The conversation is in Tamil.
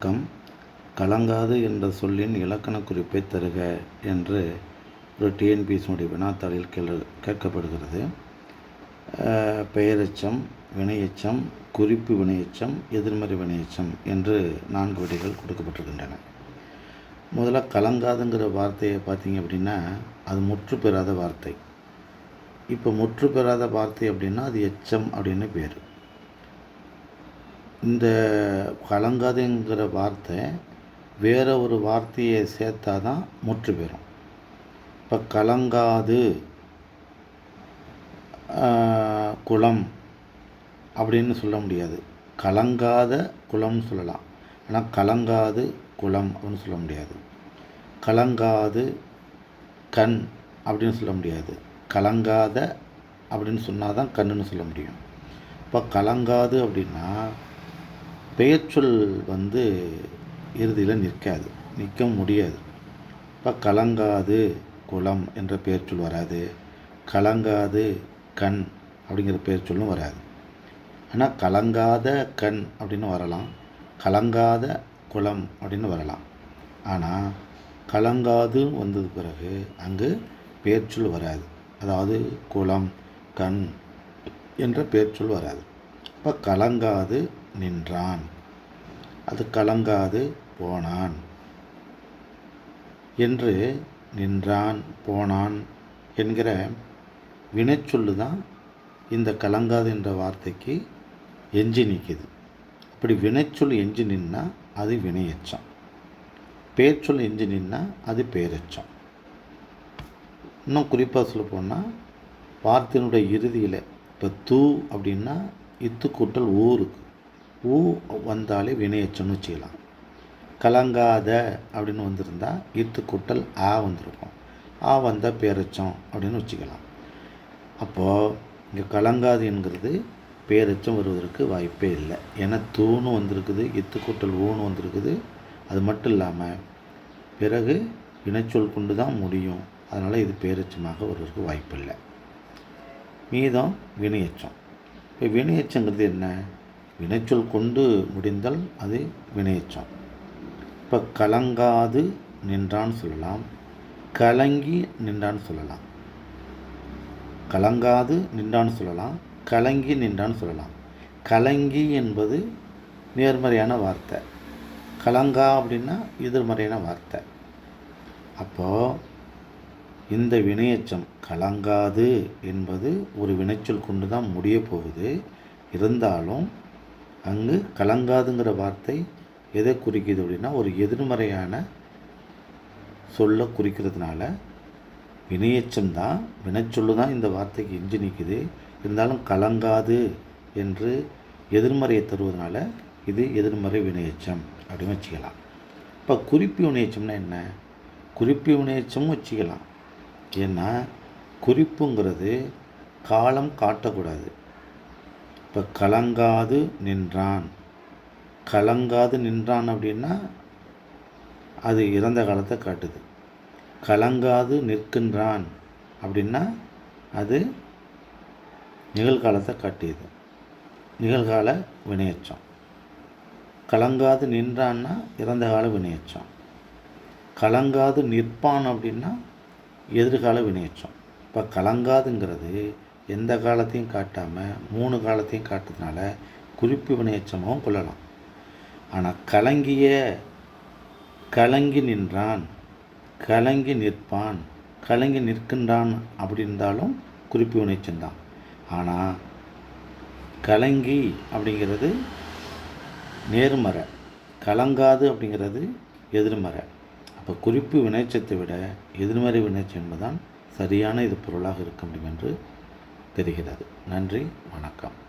வணக்கம் கலங்காது என்ற சொல்லின் இலக்கண குறிப்பை தருக என்று ஒரு டிஎன்பிஎஸ்னுடைய வினாத்தாளில் கேள் கேட்கப்படுகிறது. பெயரெச்சம் வினையெச்சம் குறிப்பு வினையெச்சம் எதிர்மறை வினையெச்சம் என்று நான்கு விடைகள் கொடுக்கப்பட்டிருக்கின்றன. முதல்ல கலங்காதுங்கிற வார்த்தையை பார்த்தீங்க அப்படின்னா அது முற்று பெறாத வார்த்தை. இப்போ முற்று பெறாத வார்த்தை அப்படின்னா அது எச்சம் அப்படின்னு பேர். இந்த கலங்காதுங்கிற வார்த்தை வேற ஒரு வார்த்தையை சேர்த்தா தான் முற்று பெறும். இப்போ கலங்காது குளம் அப்படின்னு சொல்ல முடியாது. கலங்காத குளம்னு சொல்லலாம். ஆனால் கலங்காது குளம் அப்படின்னு சொல்ல முடியாது. கலங்காது கண் அப்படின்னு சொல்ல முடியாது. கலங்காத அப்படின்னு சொன்னால் தான் கண்ணுன்னு சொல்ல முடியும். இப்போ கலங்காது அப்படின்னா பெயர்ச்சொல் வந்து இறுதியில் நிற்காது. நிற்க முடியாது. இப்போ கலங்காது குளம் என்ற பெயர்ச்சொல் வராது. கலங்காது கண் அப்படிங்கிற பெயர்ச்சொல்லும் வராது. ஆனால் கலங்காத கண் அப்படின்னு வரலாம். கலங்காத குளம் அப்படின்னு வரலாம். ஆனால் கலங்காது வந்தது பிறகு அங்கு பெயர்ச்சொல் வராது. அதாவது குளம் கண் என்ற பெயர்ச்சொல் வராது. இப்போ கலங்காது நின்றான். அது கலங்காது போனான். என்று நின்றான் போனான் என்கிற வினைச்சொல்லு தான் இந்த கலங்காது என்ற வார்த்தைக்கு எஞ்சி நிற்கிது. அப்படி வினைச்சொல் எஞ்சி நின்னா அது வினையெச்சம். பேச்சொல் எஞ்சி நின்னா அது பேரெச்சம். இன்னும் குறிப்பாக சொல்ல போனால் வார்த்தையினுடைய இறுதியில் இப்போ தூ அப்படின்னா இத்து கூட்டல் ஊருக்கு. ஊ வந்தாலே வினையச்சம்னு வச்சுக்கலாம் கலங்காத அப்படின்னு வந்திருந்தால் இத்து கூட்டல் ஆ வந்திருக்கும். ஆ வந்தால் பேரச்சம் அப்படின்னு வச்சுக்கலாம். அப்போது இங்கே கலங்காது என்கிறது பேரச்சம் வருவதற்கு வாய்ப்பே இல்லை. ஏன்னா தூணு வந்திருக்குது இத்து கூட்டல் ஊன்னு வந்திருக்குது. அது மட்டும் இல்லாமல் பிறகு வினைச்சொல் கொண்டு தான் முடியும். அதனால் இது பேரச்சமாக வருவதற்கு வாய்ப்பில்லை. மீதம் வினையச்சம். இப்போ வினையச்சங்கிறது என்ன? வினைச்சொல் கொண்டு முடிந்தால் அது வினையச்சம் இப்போ கலங்காது நின்றான்னு சொல்லலாம். கலங்கி நின்றான்னு சொல்லலாம். கலங்காது நின்றான்னு சொல்லலாம். கலங்கி நின்றான்னு சொல்லலாம். கலங்கி என்பது நேர்மறையான வார்த்தை. கலங்கா அப்படின்னா எதிர்மறையான வார்த்தை. அப்போது இந்த வினையச்சம் கலங்காது என்பது ஒரு வினைச்சொல் கொண்டு தான் முடிய போகுது. இருந்தாலும் அங்கு கலங்காதுங்கிற வார்த்தை எதை குறிக்குது அப்படின்னா ஒரு எதிர்மறையான சொல்ல குறிக்கிறதுனால வினையச்சம் தான் வினைச்சொல்லு தான் இந்த வார்த்தைக்கு எஞ்சி நிற்குது இருந்தாலும் கலங்காது என்று எதிர்மறையை தருவதனால இது எதிர்மறை வினையச்சம் அப்படின்னு வச்சுக்கலாம். இப்போ குறிப்பு வினையச்சம்னா என்ன? குறிப்பு வினையச்சமும் வச்சுக்கலாம். ஏன்னா குறிப்புங்கிறது காலம் காட்டக்கூடாது. இப்போ கலங்காது நின்றான். கலங்காது நின்றான் அப்படின்னா அது இறந்த காலத்தை காட்டுது. கலங்காது நிற்கின்றான் அப்படின்னா அது நிகழ்காலத்தை காட்டியது. நிகழ்கால வினையச்சம். கலங்காது நின்றான்னா இறந்த கால வினையச்சம். கலங்காது நிற்பான் அப்படின்னா எதிர்கால வினையச்சம். இப்போ கலங்காதுங்கிறது எந்த காலத்தையும் காட்டாமல் மூணு காலத்தையும் காட்டுறதுனால குறிப்பு வினையச்சமாகவும் கொள்ளலாம். ஆனால் கலங்கிய கலங்கி நின்றான் கலங்கி நிற்பான் கலங்கி நிற்கின்றான் அப்படி இருந்தாலும் குறிப்பு வினைச்சம் தான் ஆனால் கலங்கி அப்படிங்கிறது நேர்மறை கலங்காது அப்படிங்கிறது எதிர்மறை. அப்போ குறிப்பு வினைச்சத்தை விட எதிர்மறை வினைச்சம் என்பதுதான் சரியான இது பொருளாக இருக்க முடியும் என்று தெரிகிறது. நன்றி வணக்கம்.